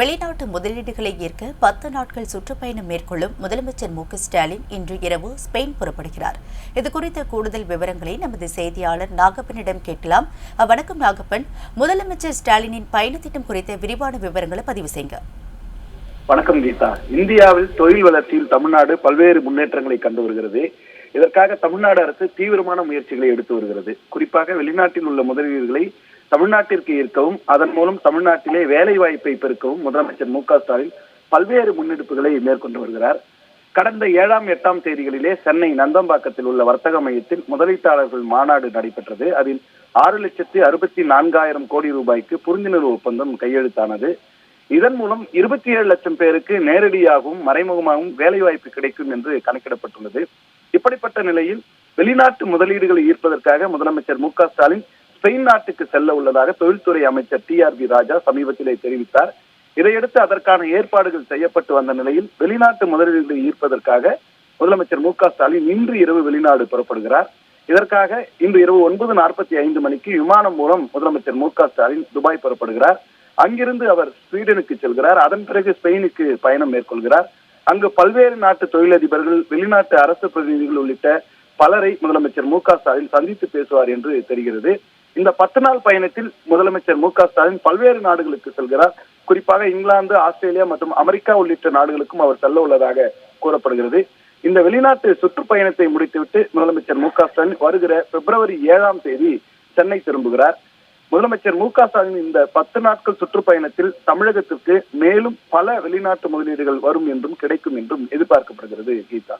வெளிநாட்டு முதலீடுகளை ஈர்க்க பத்து நாட்கள் சுற்றுப்பயணம் மேற்கொள்ளும் முதலமைச்சர் மு ஸ்டாலின் இன்று இரவு ஸ்பெயின் புறப்படுகிறார். இதுகுறித்த கூடுதல் விவரங்களை நமது செய்தியாளர் நாகப்பனிடம் கேட்கலாம். வணக்கம் நாகப்பன். முதலமைச்சர் ஸ்டாலினின் பயணத்திட்டம் குறித்த விரிவான விவரங்களை பதிவு செய்யுங்க. வணக்கம் கீதா. இந்தியாவில் தொழில் வளர்ச்சியில் தமிழ்நாடு பல்வேறு முன்னேற்றங்களை கண்டு வருகிறது. இதற்காக தமிழ்நாடு அரசு தீவிரமான முயற்சிகளை எடுத்து வருகிறது. குறிப்பாக வெளிநாட்டில் உள்ள முதலீடுகளை தமிழ்நாட்டிற்கு ஈர்க்கவும் அதன் மூலம் தமிழ்நாட்டிலே வேலை வாய்ப்பை பெருக்கவும் முதலமைச்சர் மு க ஸ்டாலின் பல்வேறு முன்னெடுப்புகளை மேற்கொண்டு வருகிறார். கடந்த ஏழாம் எட்டாம் தேதிகளிலே சென்னை நந்தம்பாக்கத்தில் உள்ள வர்த்தக மையத்தில் முதலீட்டாளர்கள் மாநாடு நடைபெற்றது. அதில் ஆறு லட்சத்தி அறுபத்தி நான்காயிரம் கோடி ரூபாய்க்கு புரிந்துணர்வு ஒப்பந்தம் கையெழுத்தானது. இதன் மூலம் இருபத்தி ஏழு லட்சம் பேருக்கு நேரடியாகவும் மறைமுகமாகவும் வேலைவாய்ப்பு கிடைக்கும் என்று கணக்கிடப்பட்டுள்ளது. இப்படிப்பட்ட நிலையில் வெளிநாட்டு முதலீடுகளை ஈர்ப்பதற்காக முதலமைச்சர் மு க ஸ்டாலின் ஸ்பெயின் நாட்டுக்கு செல்ல உள்ளதாக தொழில்துறை அமைச்சர் டி ஆர் பி ராஜா சமீபத்திலே தெரிவித்தார். இதையடுத்து அதற்கான ஏற்பாடுகள் செய்யப்பட்டு வந்த நிலையில் வெளிநாட்டு முதலீடுகளை ஈர்ப்பதற்காக முதலமைச்சர் மு க ஸ்டாலின் இன்று இரவு வெளிநாடு புறப்படுகிறார். இதற்காக இன்று இரவு ஒன்பது நாற்பத்தி ஐந்து மணிக்கு விமானம் மூலம் முதலமைச்சர் மு க ஸ்டாலின் துபாய் புறப்படுகிறார். அங்கிருந்து அவர் ஸ்வீடனுக்கு செல்கிறார். அதன் பிறகு ஸ்பெயினுக்கு பயணம் மேற்கொள்கிறார். அங்கு பல்வேறு நாட்டு தொழிலதிபர்கள் வெளிநாட்டு அரசு பிரதிநிதிகள் உள்ளிட்ட பலரை முதலமைச்சர் மு க ஸ்டாலின் சந்தித்து பேசுவார் என்று தெரிகிறது. இந்த பத்து நாள் பயணத்தில் முதலமைச்சர் மு க ஸ்டாலின் பல்வேறு நாடுகளுக்கு செல்கிறார். குறிப்பாக இங்கிலாந்து ஆஸ்திரேலியா மற்றும் அமெரிக்கா உள்ளிட்ட நாடுகளுக்கும் அவர் செல்ல உள்ளதாக கூறப்படுகிறது. இந்த வெளிநாட்டு சுற்றுப்பயணத்தை முடித்துவிட்டு முதலமைச்சர் மு க ஸ்டாலின் வருகிற பிப்ரவரி ஏழாம் தேதி சென்னை திரும்புகிறார். முதலமைச்சர் மு க ஸ்டாலின் இந்த பத்து நாட்கள் சுற்றுப்பயணத்தில் தமிழகத்திற்கு மேலும் பல வெளிநாட்டு முதலீடுகள் வரும் என்றும் கிடைக்கும் என்றும் எதிர்பார்க்கப்படுகிறது கீதா.